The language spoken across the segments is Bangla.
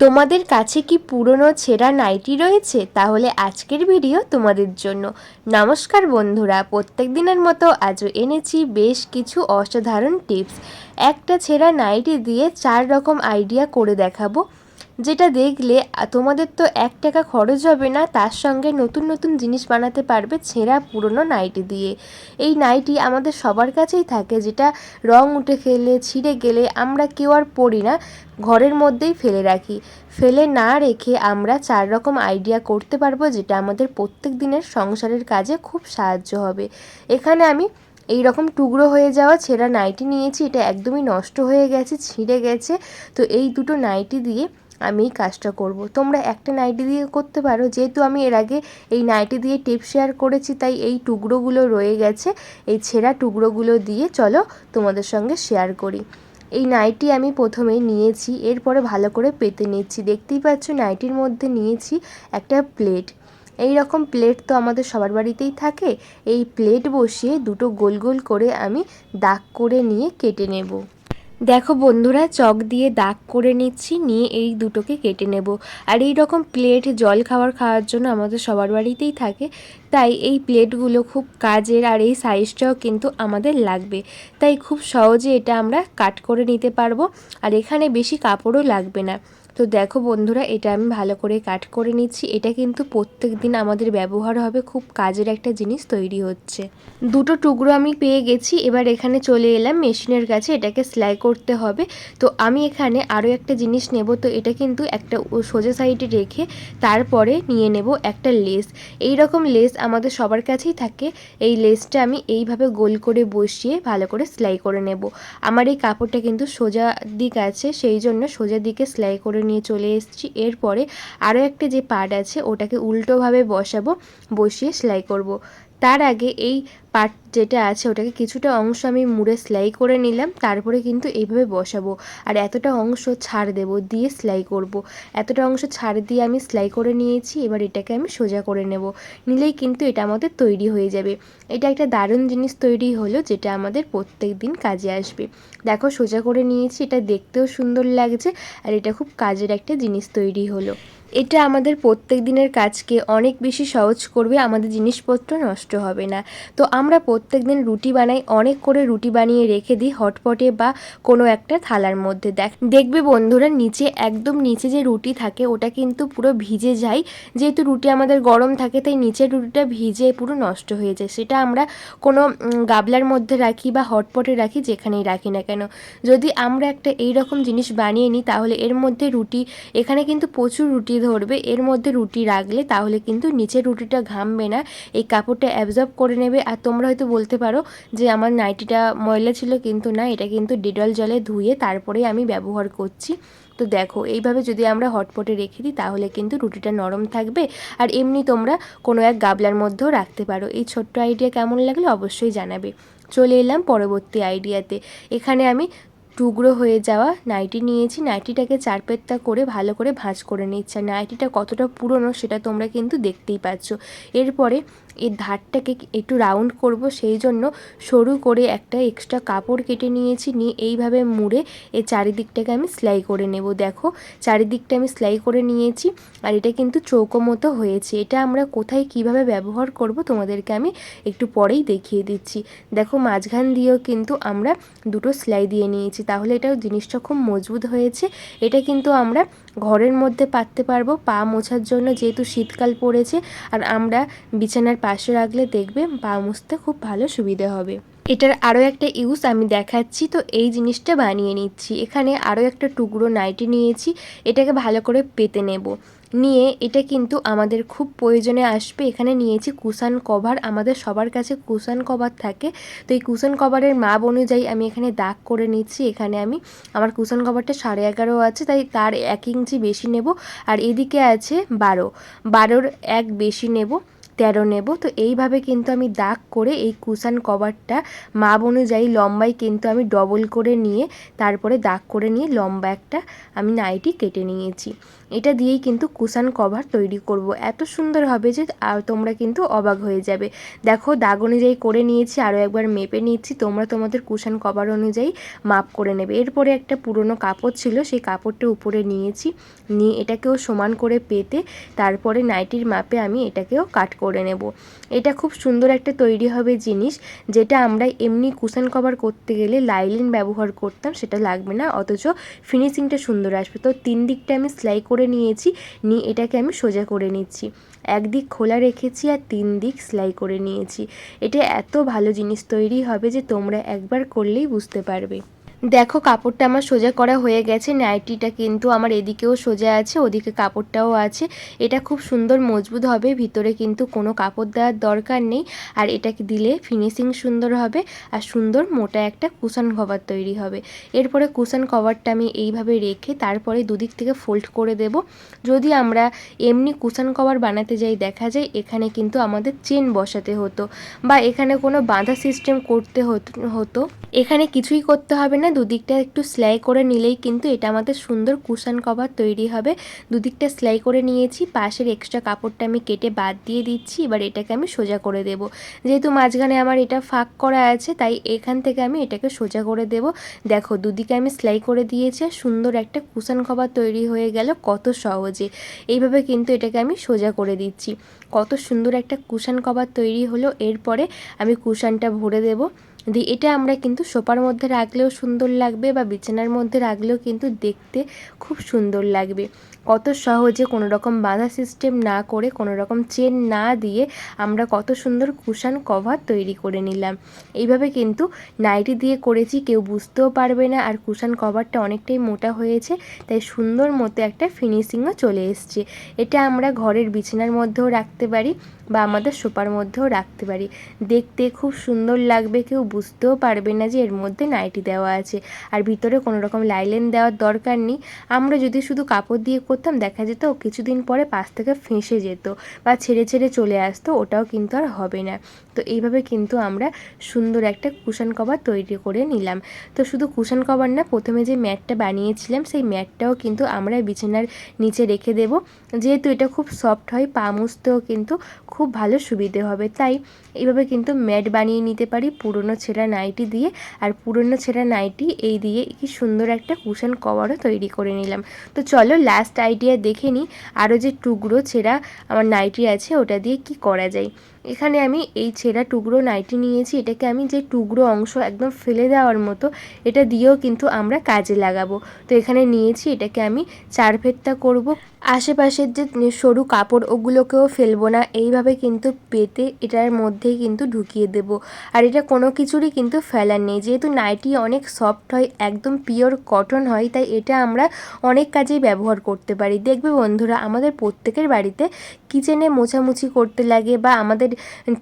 তোমাদের কাছে কি পুরনো ছেঁড়া নাইটি রয়েছে? তাহলে আজকের ভিডিও তোমাদের জন্য। নমস্কার বন্ধুরা, প্রত্যেক দিনের মতো আজও এনেছি বেশ কিছু অসাধারণ টিপস। একটা ছেঁড়া নাইটি দিয়ে চার রকম আইডিয়া করে দেখাবো। যেটা দেখলে, তোমাদের তো এক টাকা খরচ হবে না, তার সঙ্গে নতুন নতুন জিনিস বানাতে পারবে ছেঁড়া পুরনো নাইটি দিয়ে। এই নাইটি আমাদের সবার কাছেই থাকে, যেটা রং উঠে গেলে ছিঁড়ে গেলে আমরা কেউ আর পরি না, ঘরের মধ্যেই ফেলে রাখি। ফেলে না রেখে আমরা চার রকম আইডিয়া করতে পারব, যেটা আমাদের প্রত্যেক দিনের সংসারের কাজে খুব সাহায্য হবে। এখানে আমি এই রকম টুকরো হয়ে যাওয়া ছেঁড়া নাইটি নিয়েছি, এটা একদমই নষ্ট হয়ে গেছে, ছিঁড়ে গেছে। তো এই দুটো নাইটি দিয়ে আমি এই কাজটা করব। তোমরা একটা নাইটি দিয়ে করতে পারো। যেহেতু আমি এর আগে এই নাইটি দিয়ে টিপ শেয়ার করেছি, তাই এই টুকরোগুলো রয়ে গেছে। এই ছেঁড়া টুকরোগুলো দিয়ে চলো তোমাদের সঙ্গে শেয়ার করি। এই নাইটি আমি প্রথমে নিয়েছি, এরপরে ভালো করে পেতে নিচ্ছি। দেখতেই পাচ্ছ নাইটির মধ্যে নিয়েছি একটা প্লেট এই রকম প্লেট তো আমাদের সবার বাড়িতেই থাকে। এই প্লেট বসিয়ে দুটো গোল গোল করে আমি দাগ করে নিয়ে কেটে নেব। দেখো বন্ধুরা, চক দিয়ে দাগ করে নিচ্ছি, নিয়ে এই দুটোকে কেটে নেব। আর এই রকম প্লেট জল খাবার খাওয়ার জন্য আমাদের সবার বাড়িতেই থাকে। তাই এই প্লেটগুলো খুব কাজের আর এই সাইজটাও কিন্তু আমাদের লাগবে। তাই খুব সহজে এটা আমরা কাট করে নিতে পারব। আর এখানে বেশি কাপড়ও লাগবে না। তো দেখো বন্ধুরা, এটা আমি ভালো করে কাট করে নিচ্ছি। এটা কিন্তু প্রত্যেক দিন আমাদের ব্যবহার হবে, খুব কাজের একটা জিনিস তৈরি হচ্ছে। দুটো টুকরো আমি পেয়ে গেছি, এবার এখানে চলে এলাম মেশিনের কাছে, এটাকে সেলাই করতে হবে। তো আমি এখানে আরও একটা জিনিস নেব, তো এটা কিন্তু একটা সোজা সাইডে রেখে তারপরে নিয়ে নেব একটা লেস। এই রকম লেস আমাদের সবার কাছেই থাকে, এই লেসটা আমি এইভাবে গোল করে বসিয়ে ভালো করে সেলাই করে নেব। আমার এই কাপড়টা কিন্তু সোজা দিক আছে, সেই জন্য সোজা দিকে সেলাই করে নিয়ে চলে এসেছি এরপরে আরও একটা যে পার্ট আছে, ওটাকে উল্টোভাবে বসাবো, বসিয়ে সেলাই করব। তার আগে এই পার্ট যেটা আছে ওটাকে কিছুটা অংশ আমি মুড়ে সেলাই করে নিলাম, তারপরে কিন্তু এইভাবে বসাবো। আর এতটা অংশ ছাড় দেব, দিয়ে সেলাই করব। এতটা অংশ ছাড় দিয়ে আমি সেলাই করে নিয়েছি, এবার এটাকে আমি সোজা করে নেব। নিলেই কিন্তু এটা আমাদের তৈরি হয়ে যাবে। এটা একটা দারুণ জিনিস তৈরি হলো, যেটা আমাদের প্রত্যেক দিন কাজে আসবে। দেখো, সোজা করে নিয়েছি, এটা দেখতেও সুন্দর লাগছে, আর এটা খুব কাজের একটা জিনিস তৈরি হলো। এটা আমাদের প্রত্যেক দিনের কাজকে অনেক বেশি সহজ করবে, আমাদের জিনিসপত্র নষ্ট হবে না। তো আমরা প্রত্যেক দিন রুটি বানাই, অনেক করে রুটি বানিয়ে রেখে দিই হটপটে বা কোনো একটা থালার মধ্যে। দেখ, দেখবে বন্ধুরা, নিচে, একদম নিচে যে রুটি থাকে, ওটা কিন্তু পুরো ভিজে যায়। যেহেতু রুটি আমাদের গরম থাকে, তাই নিচের রুটিটা ভিজে পুরো নষ্ট হয়ে যায়। সেটা আমরা কোনো গাবলার মধ্যে রাখি বা হটপটে রাখি, যেখানেই রাখি না কেন। যদি আমরা একটা এই রকম জিনিস বানিয়ে নিই, তাহলে এর মধ্যে রুটি, এখানে কিন্তু প্রচুর রুটি ধরবে। এর মধ্যে রুটি রাখলে তাহলে কিন্তু নিচের রুটিটা ঘামবে না। এই কাপড়টা অ্যাবজর্ব করে নেবে আর হয়তো বলতে পারো যে আমার নাইটিটা ময়লা ছিল কিন্তু না, এটা কিন্তু ডেটল জলে ধুয়ে তারপরে আমি ব্যবহার করছি। তো দেখো, এইভাবে যদি আমরা হটপটে রেখে দিই, তাহলে কিন্তু রুটিটা নরম থাকবে। আর এমনি তোমরা কোনো এক গাবলার মধ্যেও রাখতে পারো। এই ছোট্ট আইডিয়া কেমন লাগলে অবশ্যই জানাবে। চলে এলাম পরবর্তী আইডিয়াতে। এখানে আমি টুকরো হয়ে যাওয়া নাইটি নিয়েছি। নাইটিটাকে চারপেত্তা করে ভালো করে ভাঁজ করে নিচ্ছে। নাইটিটা কতটা পুরনো সেটা তোমরা কিন্তু দেখতেই পাচ্ছ। এরপরে এর ধারটাকে একটু রাউন্ড করব, সেই জন্য সরু করে একটা এক্সট্রা কাপড় কেটে নিয়েছি, নিয়ে এইভাবে মুড়ে এই চারিদিকটাকে আমি সেলাই করে নেব। দেখো, চারিদিকটা আমি সেলাই করে নিয়েছি আর এটা কিন্তু চৌকো মতো হয়েছে। এটা আমরা কোথায় কীভাবে ব্যবহার করব তোমাদেরকে আমি একটু পরেই দেখিয়ে দিচ্ছি। দেখো, মাঝখান দিয়েও কিন্তু আমরা দুটো সেলাই দিয়ে নিয়েছি। তাহলে এটাও জিনিসটা খুব মজবুত হয়েছে। এটা কিন্তু আমরা ঘরের মধ্যে পাততে পারব, পা মোছার জন্য যেহেতু শীতকাল পড়েছে, আর আমরা বিছানার পাশে রাখলে দেখবে পা মুছতে খুব ভালো সুবিধা হবে। এটার আরও একটা ইউজ আমি দেখাচ্ছি, তো এই জিনিসটা বানিয়ে নিচ্ছি। এখানে আরও একটা টুকরো নাইটি নিয়েছি, এটাকে ভালো করে পেতে নেব। নিয়ে এটা কিন্তু আমাদের খুব প্রয়োজনে আসবে। এখানে নিয়েছি কুশান কভার। আমাদের সবার কাছে কুশান কভার থাকে। তো এই কুশান কভারের মাপ অনুযায়ী আমি এখানে দাগ করে নিচ্ছি। এখানে আমি, আমার কুশান কভারটা সাড়ে এগারো আছে, তাই তার এক ইঞ্চি বেশি নেব। আর এদিকে আছে বারো। বারোর এক বেশি নেব, তেরো নেব। তো এইভাবে কিন্তু আমি দাগ করে এই কুশান কভারটা মাপ অনুযায়ী লম্বাই কিন্তু আমি ডবল করে নিয়ে, তারপরে দাগ করে নিয়ে লম্বা একটা আমি নাইটি কেটে নিয়েছি। এটা দিয়েই কিন্তু কুশান কভার তৈরি করব। এত সুন্দর হবে যে আর তোমরা কিন্তু অবাক হয়ে যাবে। দেখো, দাগ অনুযায়ী করে নিয়েছি আরও একবার মেপে নিচ্ছি, তোমরা তোমাদের কুশান কভার অনুযায়ী মাপ করে নেবে। এরপরে একটা পুরনো কাপড় ছিল, সেই কাপড়টা উপরে নিয়েছি। নিয়ে এটাকেও সমান করে পেতে, তারপরে নাইটির মাপে আমি এটাকেও কাট করে নেব। এটা খুব সুন্দর একটা তৈরি হবে জিনিস, যেটা আমরা এমনি কুশান কভার করতে গেলে লাইলিন ব্যবহার করতাম, সেটা লাগবে না, অথচ ফিনিশিংটা সুন্দর আসবে। তো তিন দিকটা আমি সেলাই করে নিয়েছি, নিয়ে এটাকে আমি সোজা করে নিচ্ছি। একদিক খোলা রেখেছি আর তিন দিক সেলাই করে নিয়েছি। এটা এত ভালো জিনিস তৈরি হবে যে তোমরা একবার করলেই বুঝতে পারবে। দেখো, কাপড়টা আমার সোজা করা হয়ে গেছে। নাইটিটা কিন্তু আমার এদিকেও সোজা আছে, ওদিকে কাপড়টাও আছে। এটা খুব সুন্দর মজবুত হবে, ভিতরে কিন্তু কোনো কাপড় দেওয়ার দরকার নেই। আর এটাকে দিলে ফিনিশিং সুন্দর হবে আর সুন্দর মোটা একটা কুশন কভার তৈরি হবে। এরপরে কুশন কভারটা আমি এইভাবে রেখে তারপরে দুদিক থেকে ফোল্ড করে দেব। যদি আমরা এমনি কুশন কভার বানাতে যাই, দেখা যায় এখানে কিন্তু আমাদের চেন বসাতে হতো বা এখানে কোনো বাঁধা সিস্টেম করতে হতো। এখানে কিছুই করতে হবে না দুদিকটা একটু সেলাই করে নিলেই কিন্তু এটা আমাদের সুন্দর কুশান কভার তৈরি হবে। দুদিকটা সেলাই করে নিয়েছি, পাশের এক্সট্রা কাপড়টা আমি কেটে বাদ দিয়ে দিচ্ছি, এবার এটাকে আমি সোজা করে দেব। যেহেতু মাঝখানে আমার এটা ফাঁক করা আছে, তাই এখান থেকে আমি এটাকে সোজা করে দেব। দেখো, দুদিকে আমি সেলাই করে দিয়েছি, আর সুন্দর একটা কুশান কভার তৈরি হয়ে গেল কত সহজে। এইভাবে কিন্তু এটাকে আমি সোজা করে দিচ্ছি। কত সুন্দর একটা কুশান কভার তৈরি হলো। এরপরে আমি কুশানটা ভরে দেবো। দিয়ে এটা আমরা কিন্তু সোফার মধ্যে রাখলেও সুন্দর লাগবে বা বিছানার মধ্যে রাখলেও কিন্তু দেখতে খুব সুন্দর লাগবে। কত সহজে কোনো রকম বাধা সিস্টেম না করে কোনো রকম চেন না দিয়ে আমরা কত সুন্দর কুশান কভার তৈরি করে নিলাম। এইভাবে কিন্তু নাইটি দিয়ে করেছি, কেউ বুঝতেও পারবে না আর কুশান কভারটা অনেকটাই মোটা হয়েছে, তাই সুন্দর মতো একটা ফিনিশিংও চলে এসছে। এটা আমরা ঘরের বিছানার মধ্যেও রাখতে পারি। বা আমাদের সোপার মধ্যেও রাখতে পারি। দেখতে খুব সুন্দর লাগবে, কেউ বুঝতেও পারবে না যে এর মধ্যে নাইটি দেওয়া আছে। আর ভিতরে কোনো রকম লাইলেন দেওয়ার দরকার নেই। আমরা যদি শুধু কাপড় দিয়ে করতাম, দেখা যেত কিছুদিন পরে পাশ থেকে ফেঁসে যেত বা ছেড়ে ছেড়ে চলে আসতো, ওটাও কিন্তু আর হবে না। তো এইভাবে কিন্তু আমরা সুন্দর একটা কুশন কভার তৈরি করে নিলাম। তো শুধু কুশন কভার না, প্রথমে যে ম্যাটটা বানিয়েছিলাম, সেই ম্যাটটাও কিন্তু আমরা বিছানার নিচে রেখে দেব। যেহেতু এটা খুব সফট হয়, পা মুছতেও কিন্তু খুব ভালো সুবিধে হবে। তাই এইভাবে কিন্তু ম্যাট বানিয়ে নিতে পারি পুরনো ছেঁড়া নাইটি দিয়ে। আর পুরনো ছেঁড়া নাইটি এই দিয়ে কি সুন্দর একটা কুশন কভারও তৈরি করে নিলাম। তো চলো লাস্ট আইডিয়া দেখে নিই আরও যে টুকরো ছেঁড়া আমার নাইটি আছে ওটা দিয়ে কি করা যায়? এখানে আমি এই ছেঁড়া টুকরো নাইটি নিয়েছি, এটাকে আমি যে টুকরো অংশ একদম ফেলে দেওয়ার মতো, এটা দিয়েও কিন্তু আমরা কাজে লাগাবো। তো এখানে নিয়েছি, এটাকে আমি চার ফেরটা করব। আশেপাশের যে সরু কাপড়, ওগুলোকেও ফেলব না, এইভাবে কিন্তু পেতে এটার মধ্যেই কিন্তু ঢুকিয়ে দেব। আর এটা কোনো কিছুরই কিন্তু ফেলার নেই, যেহেতু নাইটি অনেক সফট হয়, একদম পিওর কটন হয়, তাই এটা আমরা অনেক কাজেই ব্যবহার করতে পারি। দেখবে বন্ধুরা, আমাদের প্রত্যেকের বাড়িতে কিচেনে মোছামুছি করতে লাগে বা আমাদের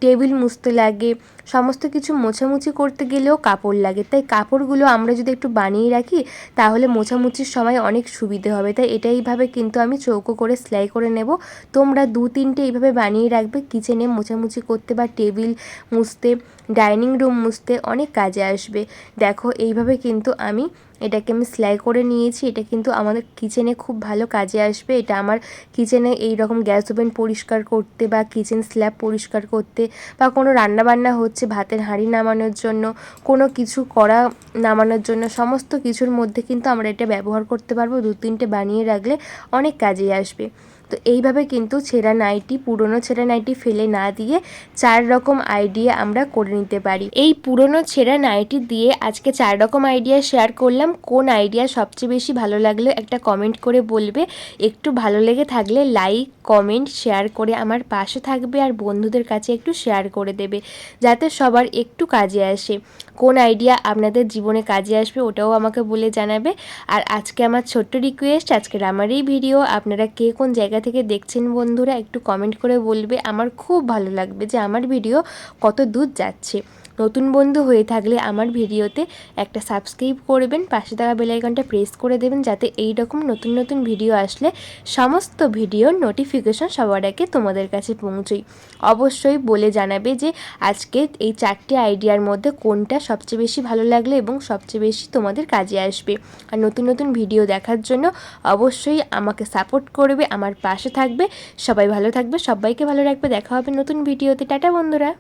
টেবিল মুছতে লাগে সমস্ত কিছু মোছামুছি করতে গেলেও কাপড় লাগে। তাই কাপড়গুলো আমরা যদি একটু বানিয়ে রাখি, তাহলে মোছামুছির সময় অনেক সুবিধে হবে। তাই এটা এইভাবে কিন্তু আমি চৌকো করে সেলাই করে নেব। তোমরা দু তিনটে এইভাবে বানিয়ে রাখবে, কিচেনে মোছামুছি করতে বা টেবিল মুছতে, ডাইনিং রুম মুছতে অনেক কাজে আসবে। দেখো, এইভাবে কিন্তু আমি এটাকে আমি সেলাই করে নিয়েছি। এটা কিন্তু আমাদের কিচেনে খুব ভালো কাজে আসবে। এটা আমার কিচেনে এই রকম গ্যাস ওভেন পরিষ্কার করতে বা কিচেন স্ল্যাব পরিষ্কার করতে বা কোনো রান্নাবান্না হচ্ছে ভাতের হাঁড়ি নামানোর জন্য, কোনো কিছু করা নামানোর জন্য, সমস্ত কিছুর মধ্যে কিন্তু আমরা এটা ব্যবহার করতে পারব। দু তিনটে বানিয়ে রাখলে অনেক কাজেই আসবে। তো এইভাবে কিন্তু ছেঁড়া নাইটি, পুরনো ছেঁড়া নাইটি ফেলে না দিয়ে চার রকম আইডিয়া আমরা করে নিতে পারি। এই পুরনো ছেঁড়া নাইটি দিয়ে আজকে চার রকম আইডিয়া শেয়ার করলাম। কোন আইডিয়া সবচেয়ে বেশি ভালো লাগল একটা কমেন্ট করে বলবে। একটু ভালো লেগে থাকলে লাইক কমেন্ট শেয়ার করে আমার পাশে থাকবে আর বন্ধুদের কাছে একটু শেয়ার করে দেবে। যাতে সবার একটু কাজে আসে। কোন আইডিয়া আপনাদের জীবনে কাজে আসবে ওটাও আমাকে বলে জানাবে। আর আজকে আমার ছোট্ট রিকোয়েস্ট আজকের আমার এই ভিডিও আপনারা কে কোন জায়গা থেকে দেখছেন বন্ধুরা একটু কমেন্ট করে বলবে। আমার খুব ভালো লাগবে যে আমার ভিডিও কত দূর যাচ্ছে। নতুন বন্ধু হয়ে থাকলে আমার ভিডিওতে একটা সাবস্ক্রাইব করবেন, পাশে থাকা বেলাইকনটা প্রেস করে দেবেন, যাতে এই রকম নতুন নতুন ভিডিও আসলে সমস্ত ভিডিওর নোটিফিকেশন সবার আগে তোমাদের কাছে পৌঁছই অবশ্যই বলে জানাবে যে আজকে এই চারটে আইডিয়ার মধ্যে কোনটা সবচেয়ে বেশি ভালো লাগল এবং সবচেয়ে বেশি তোমাদের কাজে আসবে। আর নতুন নতুন ভিডিও দেখার জন্য অবশ্যই আমাকে সাপোর্ট করবে, আমার পাশে থাকবে, সবাই ভালো থাকবে, সবাইকে ভালো রাখবে, দেখা হবে নতুন ভিডিওতে টাটা বন্ধুরা!